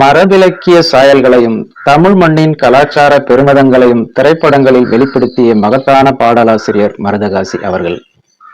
மரபிலக்கிய சாயல்களையும் தமிழ் மண்ணின் கலாச்சார பெருமிதங்களையும் திரைப்படங்களில் வெளிப்படுத்திய மகத்தான பாடலாசிரியர் மருதகாசி அவர்கள்.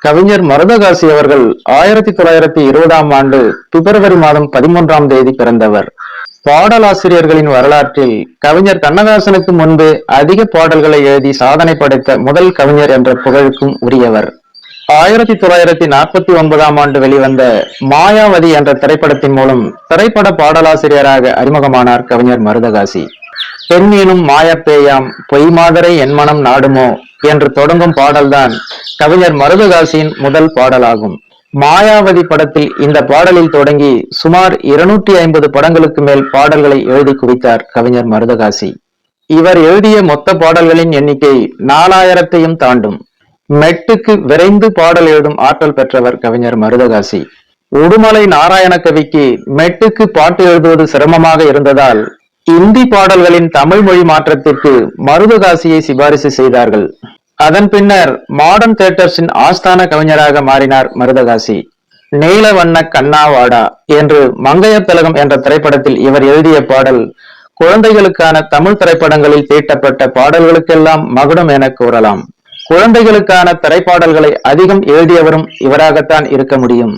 கவிஞர் மருதகாசி அவர்கள் ஆயிரத்தி தொள்ளாயிரத்தி இருபதாம் ஆண்டு பிப்ரவரி மாதம் பதிமூன்றாம் தேதி பிறந்தவர். பாடலாசிரியர்களின் வரலாற்றில் கவிஞர் கண்ணதாசனுக்கு முன்பு அதிக பாடல்களை எழுதி சாதனை படைத்த முதல் கவிஞர் என்ற புகழுக்கும் உரியவர். ஆயிரத்தி தொள்ளாயிரத்தி நாற்பத்தி ஒன்பதாம் ஆண்டு வெளிவந்த மாயாவதி என்ற திரைப்படத்தின் மூலம் திரைப்பட பாடலாசிரியராக அறிமுகமானார் கவிஞர் மருதகாசி. பெண்மீனும் மாயப்பேயாம் பொய் மாதரை என் மனம் நாடுமோ என்று தொடங்கும் பாடல்தான் கவிஞர் மருதகாசியின் முதல் பாடலாகும். மாயாவதி படத்தில் இந்த பாடலில் தொடங்கி சுமார் இருநூற்றி ஐம்பது படங்களுக்கு மேல் பாடல்களை எழுதி குவித்தார் கவிஞர் மருதகாசி. இவர் எழுதிய மொத்த பாடல்களின் எண்ணிக்கை நாலாயிரத்தையும் தாண்டும். மெட்டுக்கு விரைந்து பாடல் எழுதும் ஆற்றல் பெற்றவர் கவிஞர் மருதகாசி. உடுமலை நாராயண கவிக்கு மெட்டுக்கு பாட்டு எழுதுவது சிரமமாக இருந்ததால் இந்தி பாடல்களின் தமிழ் மொழி மாற்றத்திற்கு மருதகாசியை சிபாரிசு செய்தார்கள். அதன் பின்னர் மாடர்ன் தியேட்டர்ஸின் ஆஸ்தான கவிஞராக மாறினார் மருதகாசி. நீலவண்ண கண்ணாவாடா என்று மங்கையர் திலகம் என்ற திரைப்படத்தில் இவர் எழுதிய பாடல் குழந்தைகளுக்கான தமிழ் திரைப்படங்களில் தீட்டப்பட்ட பாடல்களுக்கெல்லாம் மகுடம் என கூறலாம். குழந்தைகளுக்கான திரைப்பாடல்களை அதிகம் எழுதியவரும் இவராகத்தான் இருக்க முடியும்.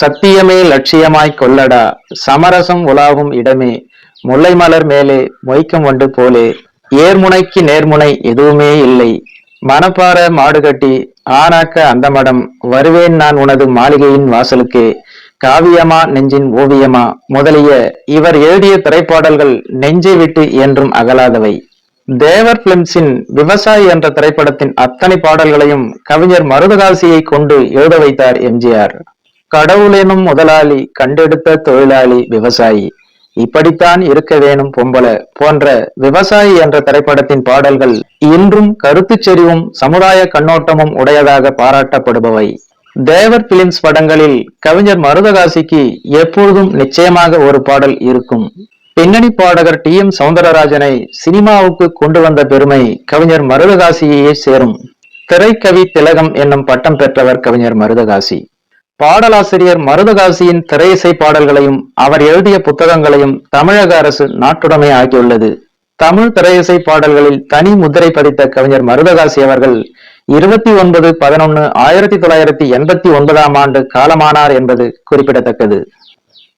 சத்தியமே லட்சியமாய் கொல்லடா சமரசம் உலாவும் இடமே. முல்லை மலர் மேலே மொய்க்கம் வண்டு போலே. ஏர்முனைக்கு நேர்முனை எதுவுமே இல்லை. மணப்பாற மாடுகட்டி ஆனாக்க அந்த மடம். வருவேன் நான் உனது மாளிகையின் வாசலுக்கே. காவியமா நெஞ்சின் ஓவியமா. முதலிய இவர் எழுதிய திரைப்பாடல்கள் நெஞ்சை விட்டு என்றும் அகலாதவை. தேவர் பிலிம்ஸின் விவசாயி என்ற திரைப்படத்தின் அத்தனை பாடல்களையும் கவிஞர் மருதகாசியை கொண்டு எழுத வைத்தார் எம்ஜிஆர். கடவுளேனும் முதலாளி கண்டெடுத்த தொழிலாளி விவசாயி. இப்படித்தான் இருக்க வேணும் பொம்பல போன்ற விவசாயி என்ற திரைப்படத்தின் பாடல்கள் இன்றும் கருத்து செறிவும் சமுதாய கண்ணோட்டமும் உடையதாக பாராட்டப்படுபவை. தேவர் பிலிம்ஸ் படங்களில் கவிஞர் மருதகாசிக்கு எப்பொழுதும் நிச்சயமாக ஒரு பாடல் இருக்கும். பின்னணி பாடகர் டி எம் சவுந்தரராஜனை சினிமாவுக்கு கொண்டு வந்த பெருமை கவிஞர் மருதகாசியையே சேரும். திரைக்கவி திலகம் என்னும் பட்டம் பெற்றவர் கவிஞர் மருதகாசி. பாடலாசிரியர் மருதகாசியின் திரையிசை பாடல்களையும் அவர் எழுதிய புத்தகங்களையும் தமிழக அரசு நாட்டுடைமை ஆக்கியுள்ளது. தமிழ் திரையிசை பாடல்களில் தனி முத்திரை பதித்த கவிஞர் மருதகாசி அவர்கள் இருபத்தி ஒன்பது பதினொன்னு ஆயிரத்தி தொள்ளாயிரத்தி எண்பத்தி ஒன்பதாம் ஆண்டு காலமானார் என்பது குறிப்பிடத்தக்கது.